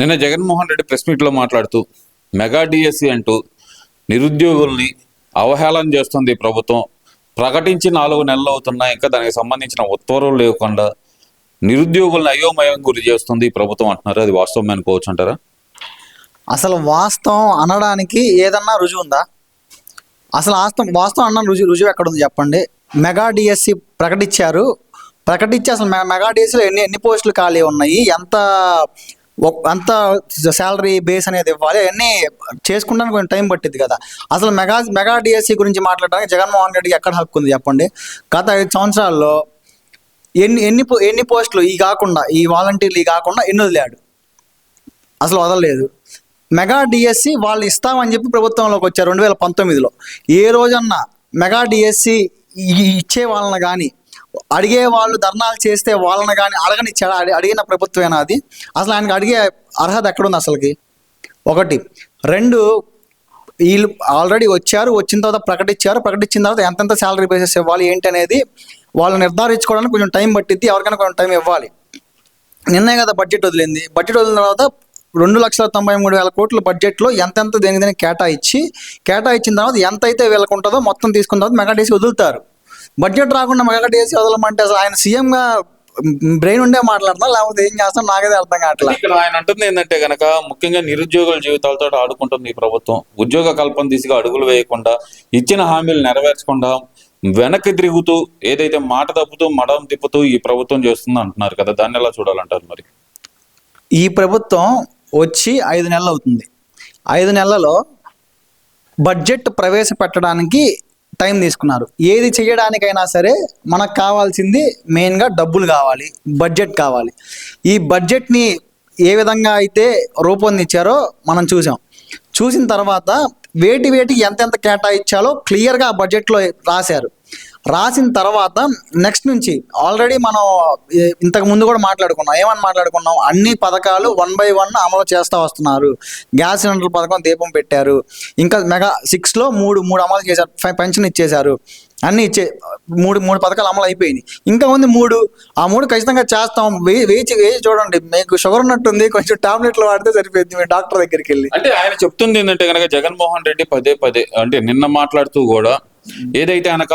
నిన్న జగన్మోహన్ రెడ్డి ప్రెస్ మీట్లో మాట్లాడుతూ మెగా డిఎస్సి అంటూ నిరుద్యోగుల్ని అవహేళన చేస్తుంది ప్రభుత్వం. ప్రకటించి నాలుగు నెలలు అవుతున్నా ఇంకా దానికి సంబంధించిన ఉత్తర్వులు లేకుండా నిరుద్యోగుల్ని అయోమయం గురి చేస్తుంది ఈ ప్రభుత్వం అంటున్నారు. అది వాస్తవం అనుకోవచ్చు అంటారా? అసలు వాస్తవం అనడానికి ఏదన్నా రుజువు ఉందా? అసలు వాస్తవం వాస్తవం అన్న రుజువు రుజువు ఎక్కడ ఉంది చెప్పండి. మెగా డిఎస్సి ప్రకటించారు. ప్రకటించి అసలు మె- మెగా డిఎస్సిలో ఎన్ని ఎన్ని పోస్టులు ఖాళీ ఉన్నాయి? ఎంత అంత శాలరీ బేస్ అనేది ఇవ్వాలి. అవన్నీ చేసుకుంటానికి కొంచెం టైం పట్టింది కదా. అసలు మెగా మెగా డిఎస్సి గురించి మాట్లాడడానికి జగన్మోహన్ రెడ్డికి ఎక్కడ హక్కు ఉంది చెప్పండి? గత ఐదు సంవత్సరాల్లో ఎన్ని ఎన్ని పో- ఎన్ని పోస్టులు ఈ కాకుండా ఈ వాలంటీర్లు ఈ కాకుండా ఎన్ని వదిలాడు? అసలు వదలలేదు. మెగా డిఎస్సి వాళ్ళు ఇస్తామని చెప్పి ప్రభుత్వంలోకి వచ్చారు రెండు వేల పంతొమ్మిదిలో. ఏ రోజన్నా మెగా డిఎస్సి ఇచ్చే వాళ్ళని కానీ అడిగే వాళ్ళు ధర్నాలు చేస్తే వాళ్ళని కానీ అడగనిచ్చాడు? అడిగిన ప్రభుత్వమేనా అది? అసలు ఆయనకి అడిగే అర్హత ఎక్కడుంది అసలుకి? ఒకటి. రెండు వీళ్ళు ఆల్రెడీ వచ్చారు వచ్చిన తర్వాత ప్రకటించారు ప్రకటించిన తర్వాత ఎంతెంత శాలరీ బేసెస్ ఇవ్వాలి ఏంటి అనేది వాళ్ళు నిర్ధారించుకోవడానికి కొంచెం టైం పట్టిద్ది ఎవరికైనా కొంచెం టైం ఇవ్వాలి. నిన్నే కదా బడ్జెట్ వదిలింది. బడ్జెట్ వదిలిన తర్వాత రెండు లక్షల తొంభై మూడు వేల కోట్ల బడ్జెట్లో ఎంతెంత దేనికి దేనికి కేటాయించి కేటాయించిన తర్వాత ఎంత అయితే వీళ్ళకు ఉంటుందో మొత్తం తీసుకున్న తర్వాత మెగా వదులుతారు. బడ్జెట్ రాకుండా మెగా డేసి వదలమంటే అసలు ఆయన సీఎంగా బ్రెయిన్ ఉండే మాట్లాడుతున్నా లేకపోతే ఏం చేస్తాం నాకైతే అర్థం కావట్లేదు ఇక్కడ ఆయన అంటుంది ఏంటంటే గనక ముఖ్యంగా నిరుద్యోగుల జీవితాలతో ఆడుకుంటుంది ఈ ప్రభుత్వం. ఉద్యోగ కల్పన దిశగా అడుగులు వేయకుండా ఇచ్చిన హామీలు నెరవేర్చకుండా వెనక్కి తిరుగుతూ ఏదైతే మాట తప్పుతూ మడం తిప్పుతూ ఈ ప్రభుత్వం చేస్తుంది అంటున్నారు కదా. దాన్ని ఎలా చూడాలంటారు మరి? ఈ ప్రభుత్వం వచ్చి ఐదు నెలలు అవుతుంది. ఐదు నెలలలో బడ్జెట్ ప్రవేశపెట్టడానికి టైం తీసుకున్నారు. ఏది చేయడానికైనా సరే మనకు కావాల్సింది మెయిన్గా డబ్బులు కావాలి బడ్జెట్ కావాలి. ఈ బడ్జెట్ని ఏ విధంగా అయితే రూపొందించారో మనం చూసాం. చూసిన తర్వాత వేటి వేటికి ఎంతెంత కేటాయించాలో క్లియర్గా ఆ బడ్జెట్లో రాశారు. రాసిన తర్వాత నెక్స్ట్ నుంచి ఆల్రెడీ మనం ఇంతకు ముందు కూడా మాట్లాడుకున్నాం. ఏమని మాట్లాడుకున్నాం? అన్ని పథకాలు వన్ బై వన్ అమలు చేస్తూ వస్తున్నారు. గ్యాస్ సిలిండర్ పథకం దీపం పెట్టారు. ఇంకా మెగా సిక్స్లో మూడు మూడు అమలు చేశారు. పెన్షన్ ఇచ్చేశారు. అన్నీ ఇచ్చే మూడు మూడు పథకాలు అమలు అయిపోయినాయి. ఇంకా ఉంది మూడు. ఆ మూడు ఖచ్చితంగా చేస్తాం. వే- వేచి వేచి చూడండి. మీకు షుగర్ ఉన్నట్టుంది. కొంచెం టాబ్లెట్లు వాడితే సరిపోయింది. మీ డాక్టర్ దగ్గరికి వెళ్ళి. అంటే ఆయన చెప్తుంది ఏంటంటే కనుక జగన్మోహన్ రెడ్డి పదే పదే అంటే నిన్న మాట్లాడుతూ కూడా ఏదైతే అనక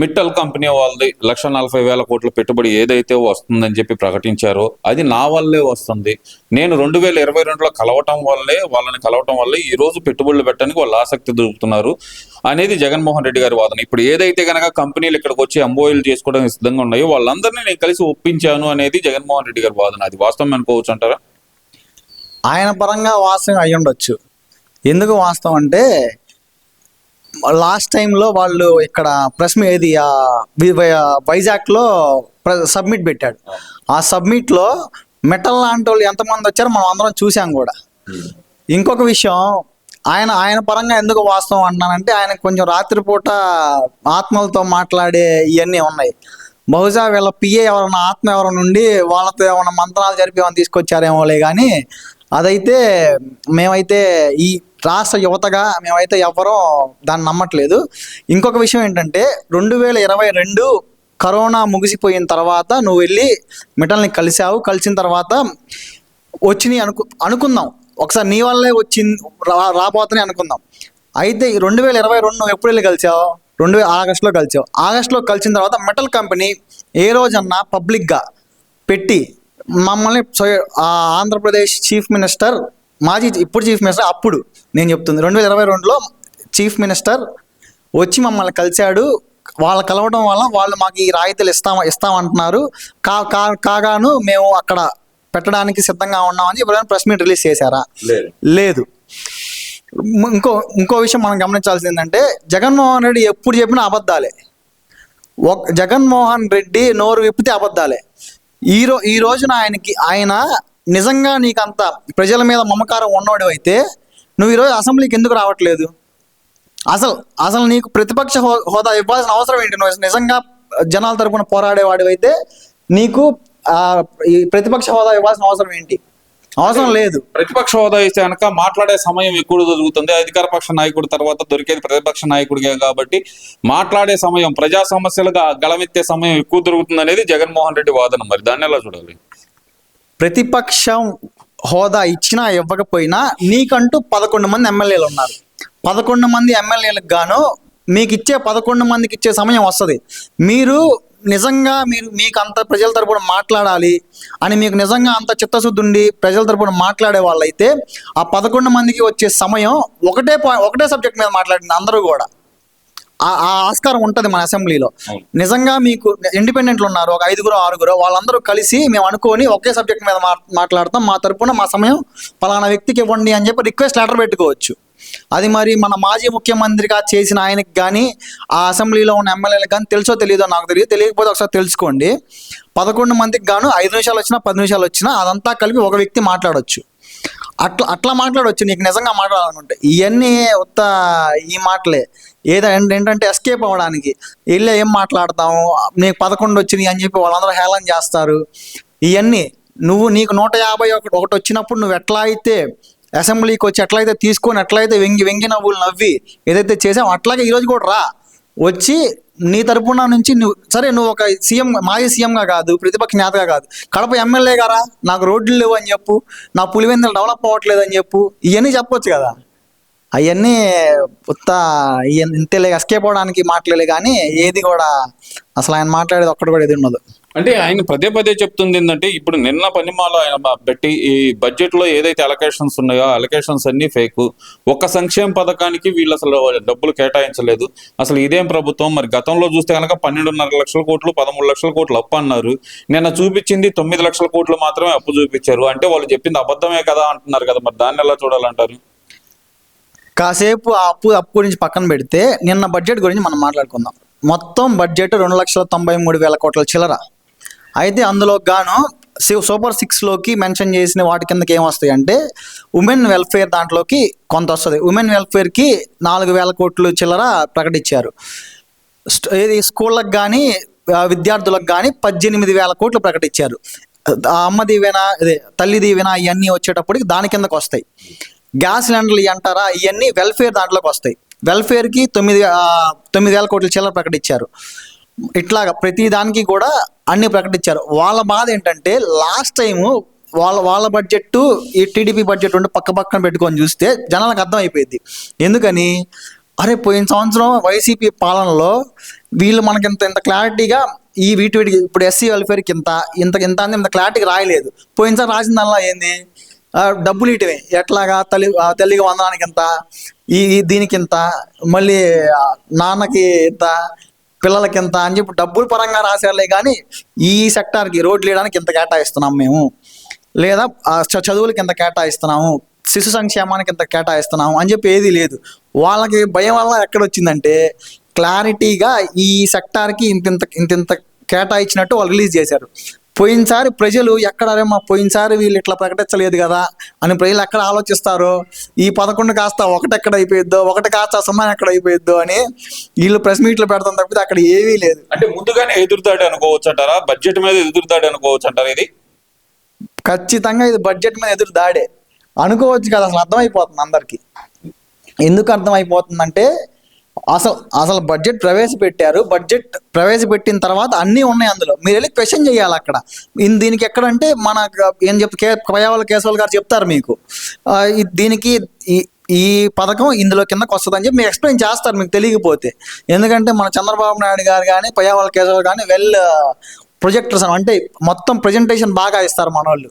మిట్టల్ కంపెనీ వాళ్ళది లక్ష నలభై వేల కోట్ల పెట్టుబడి ఏదైతే వస్తుందని చెప్పి ప్రకటించారో అది నా వల్లే వస్తుంది. నేను రెండు వేల ఇరవై రెండులో కలవటం వల్లే వాళ్ళని కలవటం వల్లే ఈ రోజు పెట్టుబడులు పెట్టడానికి వాళ్ళు ఆసక్తి దొరుకుతున్నారు అనేది జగన్మోహన్ రెడ్డి గారి వాదన. ఇప్పుడు ఏదైతే కనుక కంపెనీలు ఇక్కడికి వచ్చి ఎంబోయిలు చేసుకోవడానికి సిద్ధంగా ఉన్నాయో వాళ్ళందరినీ నేను కలిసి ఒప్పించాను అనేది జగన్మోహన్ రెడ్డి గారి వాదన. అది వాస్తవం అనుకోవచ్చు అంటారా? ఆయన పరంగా వాస్తవం అయి ఎందుకు వాస్తవం అంటే లాస్ట్ టైంలో వాళ్ళు ఇక్కడ ప్రెస్ ఏది వైజాగ్లో సబ్మిట్ పెట్టాడు. ఆ సబ్మిట్లో మెటల్ లాంటి వాళ్ళు ఎంతమంది వచ్చారో మనం అందరం చూసాం కూడా. ఇంకొక విషయం ఆయన ఆయన పరంగా ఎందుకు వాస్తవం అంటున్నానంటే ఆయన కొంచెం రాత్రిపూట ఆత్మలతో మాట్లాడే ఇవన్నీ ఉన్నాయి. బహుశా వీళ్ళ పిఏ ఎవరన్నా ఆత్మ ఎవరైనా నుండి వాళ్ళతో ఏమైనా మంత్రాలు జరిపి ఏమైనా తీసుకొచ్చారేమోలే కానీ అదైతే మేమైతే ఈ రాష్ట్ర యువతగా మేమైతే ఎవరో దాన్ని నమ్మట్లేదు. ఇంకొక విషయం ఏంటంటే రెండు వేల ఇరవై రెండు కరోనా ముగిసిపోయిన తర్వాత నువ్వు వెళ్ళి మిటల్ని కలిసావు కలిసిన తర్వాత వచ్చినాయి అనుకు అనుకుందాం. ఒకసారి నీ వల్లే వచ్చింది రా రాబోతున్నాయి అనుకుందాం. అయితే ఈ రెండు వేల ఇరవై రెండు నువ్వు ఎప్పుడు వెళ్ళి కలిసావు రెండు వేల ఆగస్టులో కలిసావు ఆగస్టులో కలిసిన తర్వాత మెటల్ కంపెనీ ఏ రోజన్నా పబ్లిక్గా పెట్టి మమ్మల్ని ఆంధ్రప్రదేశ్ చీఫ్ మినిస్టర్ మాజీ ఇప్పుడు చీఫ్ మినిస్టర్ అప్పుడు నేను చెప్తుంది. రెండు వేల ఇరవై రెండులో చీఫ్ మినిస్టర్ వచ్చి మమ్మల్ని కలిశాడు. వాళ్ళు కలవడం వల్ల వాళ్ళు మాకు ఈ రాయితీలు ఇస్తాం ఇస్తామంటున్నారు. కా కా- కాగాను మేము అక్కడ పెట్టడానికి సిద్ధంగా ఉన్నామని ఎవరైనా ప్రెస్ మీట్ రిలీజ్ చేశారా? లేదు. ఇంకో ఇంకో విషయం మనం గమనించాల్సింది ఏంటంటే జగన్మోహన్ రెడ్డి ఎప్పుడు చెప్పినా అబద్ధాలే. జగన్మోహన్ రెడ్డి నోరు విప్పితే అబద్ధాలే. ఈ రో ఈ రోజున ఆయనకి ఆయన నిజంగా నీకంత ప్రజల మీద మమకారం ఉన్నోడు అయితే నువ్వు ఈరోజు అసెంబ్లీకి ఎందుకు రావట్లేదు? అసలు అసలు నీకు ప్రతిపక్ష హో- హోదా ఇవ్వాల్సిన అవసరం ఏంటి? నువ్వు నిజంగా జనాల తరపున పోరాడేవాడివి అయితే నీకు ఈ ప్రతిపక్ష హోదా ఇవ్వాల్సిన అవసరం ఏంటి? అవసరం లేదు. ప్రతిపక్ష హోదా ఇస్తే కనుక మాట్లాడే సమయం ఎక్కువ దొరుకుతుంది. అధికార పక్ష నాయకుడు తర్వాత దొరికేది ప్రతిపక్ష నాయకుడిగా కాబట్టి మాట్లాడే సమయం ప్రజా సమస్యలుగా గళమెత్తే సమయం ఎక్కువ దొరుకుతుంది అనేది జగన్మోహన్ రెడ్డి వాదన మరి. దాన్ని ఎలా చూడాలి? ప్రతిపక్షం హోదా ఇచ్చినా ఇవ్వకపోయినా నీకంటూ పదకొండు మంది ఎమ్మెల్యేలు ఉన్నారు. పదకొండు మంది ఎమ్మెల్యేలకు గాను మీకు ఇచ్చే పదకొండు మందికి ఇచ్చే సమయం వస్తుంది. మీరు నిజంగా మీరు మీకు అంత ప్రజల తరపున మాట్లాడాలి అని మీకు నిజంగా అంత చిత్తశుద్ధి ఉండి ప్రజల తరపున మాట్లాడే వాళ్ళైతే ఆ పదకొండు మందికి వచ్చే సమయం ఒకటే పాయింట్ ఒకటే సబ్జెక్ట్ మీద మాట్లాడిన అందరూ కూడా. ఆ ఆస్కారం ఉంటుంది మన అసెంబ్లీలో. నిజంగా మీకు ఇండిపెండెంట్లు ఉన్నారు ఒక ఐదుగురు ఆరుగురు వాళ్ళందరూ కలిసి మేము అనుకొని ఒకే సబ్జెక్ట్ మీద మాట్లాడతాం. మా తరపున మా సమయం పలానా వ్యక్తికి ఇవ్వండి అని చెప్పి రిక్వెస్ట్ లెటర్ పెట్టుకోవచ్చు. అది మరి మన మాజీ ముఖ్యమంత్రిగా చేసిన ఆయనకి కానీ ఆ అసెంబ్లీలో ఉన్న ఎమ్మెల్యేలకు కానీ తెలుసో తెలియదో నాకు తెలియదు. తెలియకపోతే ఒకసారి తెలుసుకోండి. పదకొండు మందికి గాను ఐదు నిమిషాలు వచ్చినా పది నిమిషాలు వచ్చినా అదంతా కలిపి ఒక వ్యక్తి మాట్లాడొచ్చు. అట్లా అట్లా మాట్లాడవచ్చు నీకు నిజంగా మాట్లాడాలనుకుంటే. ఇవన్నీ ఉత్త ఈ మాటలే. ఏదంటే ఏంటంటే ఎస్కేప్ అవ్వడానికి. వెళ్ళే ఏం మాట్లాడతాము నీకు పదకొండు వచ్చినాయి అని చెప్పి వాళ్ళందరూ హేళన చేస్తారు. ఇవన్నీ నువ్వు నీకు నూట యాభై ఒకటి ఒకటి వచ్చినప్పుడు నువ్వు ఎట్లా అయితే అసెంబ్లీకి వచ్చి ఎట్లయితే తీసుకొని ఎట్లయితే వెంగి వెంగి నవ్వులు నవ్వి ఏదైతే చేసావు అట్లాగే ఈరోజు కూడా రా. వచ్చి నీ తరపున నుంచి నువ్వు సరే నువ్వు ఒక సీఎం మాజీ సీఎంగా కాదు ప్రతిపక్ష నేతగా కాదు. కడప ఎమ్మెల్యే గారా? నాకు రోడ్లు లేవు అని చెప్పు. నా పులివెందులు డెవలప్ అవ్వట్లేదు అని చెప్పు. ఇవన్నీ చెప్పొచ్చు కదా. అవన్నీ ఉత్త ఇంతలే ఎస్కేప్ అవడానికి మాట్లాడలే కానీ ఏది కూడా అసలు ఆయన మాట్లాడేది ఒక్కటి కూడా ఏది ఉండదు. అంటే ఆయన పదే పదే చెప్తుంది ఏంటంటే ఇప్పుడు నిన్న పనిమాల ఆయన పెట్టి ఈ బడ్జెట్లో ఏదైతే అలొకేషన్స్ ఉన్నాయో అలొకేషన్స్ అన్ని ఫేక్ ఒక్క సంక్షేమ పథకానికి వీళ్ళు అసలు డబ్బులు కేటాయించలేదు. అసలు ఇదేం ప్రభుత్వం? మరి గతంలో చూస్తే కనుక పన్నెండున్నర లక్షల కోట్లు పదమూడు లక్షల కోట్లు అప్పు అన్నారు. నిన్న చూపించింది తొమ్మిది లక్షల కోట్లు మాత్రమే అప్పు చూపించారు. అంటే వాళ్ళు చెప్పింది అబద్ధమే కదా అంటున్నారు కదా మరి దాన్ని ఎలా చూడాలంటారు? కాసేపు ఆ అప్పు అప్పు గురించి పక్కన పెడితే నిన్న బడ్జెట్ గురించి మనం మాట్లాడుకుందాం. మొత్తం బడ్జెట్ రెండు లక్షల తొంభై మూడు వేల కోట్ల చిల్లర. అయితే అందులో గాను సి- సూపర్ సిక్స్లోకి మెన్షన్ చేసిన వాటి కిందకి ఏం వస్తాయి అంటే ఉమెన్ వెల్ఫేర్ దాంట్లోకి కొంత వస్తుంది. ఉమెన్ వెల్ఫేర్కి నాలుగు వేల కోట్లు చిల్లర ప్రకటించారు. స్ట్- ఏది స్కూళ్ళకి కానీ విద్యార్థులకు కానీ పద్దెనిమిది వేల కోట్లు ప్రకటించారు. అమ్మ దీవెన అదే తల్లి దీవెన ఇవన్నీ వచ్చేటప్పటికి దాని కిందకు వస్తాయి. గ్యాస్ సిలిండర్లు అంటారా? ఇవన్నీ వెల్ఫేర్ దాంట్లోకి వస్తాయి. వెల్ఫేర్కి తొమ్మిది తొమ్మిది వేల కోట్ల చిల్లర ప్రకటించారు. ఇట్లాగా ప్రతి దానికి కూడా అన్ని ప్రకటించారు. వాళ్ళ బాధ ఏంటంటే లాస్ట్ టైము వాళ్ళ వాళ్ళ బడ్జెట్ ఈ టీడీపీ బడ్జెట్ ఉంటే పక్క పక్కన పెట్టుకొని చూస్తే జనాలకు అర్థమైపోయింది ఎందుకని? అరే పోయిన సంవత్సరం వైసీపీ పాలనలో వీళ్ళు మనకి ఇంత ఇంత క్లారిటీగా ఈ వీటి వీటికి ఇప్పుడు ఎస్సీ వెల్ఫేర్కి ఇంత ఇంత ఇంత అని ఇంత క్లారిటీగా రాయలేదు. పోయినసారి రాసిందల్లా ఏంది? డబ్బులు ఇటువే. ఎట్లాగా? తల్లి తల్లిగా తల్లికి వందనానికి ఇంత ఈ దీనికి ఇంత మళ్ళీ నాన్నకి ఇంత పిల్లలకి ఇంత అని చెప్పి డబ్బుల పరంగా రాసేయాలే కానీ ఈ సెక్టార్కి రోడ్లు వేయడానికి ఇంత కేటాయిస్తున్నాం మేము. లేదా చదువులకి ఇంత కేటాయిస్తున్నాము శిశు సంక్షేమానికి ఇంత కేటాయిస్తున్నాము అని చెప్పి ఏది లేదు. వాళ్ళకి భయం వల్ల ఎక్కడ వచ్చిందంటే క్లారిటీగా ఈ సెక్టార్కి ఇంత ఇంత ఇంత ఇంత కేటాయించినట్టు వాళ్ళు రిలీజ్ చేశారు. పోయినసారి ప్రజలు ఎక్కడరే మా పోయినసారి వీళ్ళు ఇట్లా ప్రకటించలేదు కదా అని ప్రజలు ఎక్కడ ఆలోచిస్తారో? ఈ పదకొండు కాస్త ఒకటి ఎక్కడ అయిపోయిద్దో ఒకటి కాస్త సున్నా ఎక్కడ అయిపోయిద్దో అని వీళ్ళు ప్రెస్ మీట్లు పెడతాం తప్పితే అక్కడ ఏమీ లేదు. అంటే ముందుగానే ఎదురుదాడి అనుకోవచ్చు అంటారా బడ్జెట్ మీద ఎదురుదాడి అనుకోవచ్చు అంటారా ఇది? ఖచ్చితంగా ఇది బడ్జెట్ మీద ఎదురు దాడే అనుకోవచ్చు కదా అసలు అర్థమైపోతుంది అందరికి. ఎందుకు అర్థమైపోతుందంటే అసలు అసలు బడ్జెట్ ప్రవేశపెట్టారు. బడ్జెట్ ప్రవేశపెట్టిన తర్వాత అన్నీ ఉన్నాయి అందులో. మీరు వెళ్ళి క్వశ్చన్ చేయాలి అక్కడ. దీనికి ఎక్కడంటే మన ఏం చెప్ కే పయ్యావల కేశవాల్ గారు చెప్తారు మీకు. దీనికి ఈ పథకం ఇందులో కిందకు వస్తుంది అని చెప్పి మీరు ఎక్స్ప్లెయిన్ చేస్తారు మీకు తెలియకపోతే. ఎందుకంటే మన చంద్రబాబు నాయుడు గారు కానీ పయ్యావల కేశవ్ కానీ వెల్ ప్రొజెక్టర్స్ అంటే మొత్తం ప్రజెంటేషన్ బాగా ఇస్తారు మన వాళ్ళు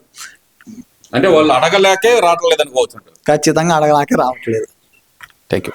అంటే వాళ్ళు అడగలేకే రావట్లేదు అనుకోవచ్చు ఖచ్చితంగా అడగలాకే రావట్లేదు. Thank you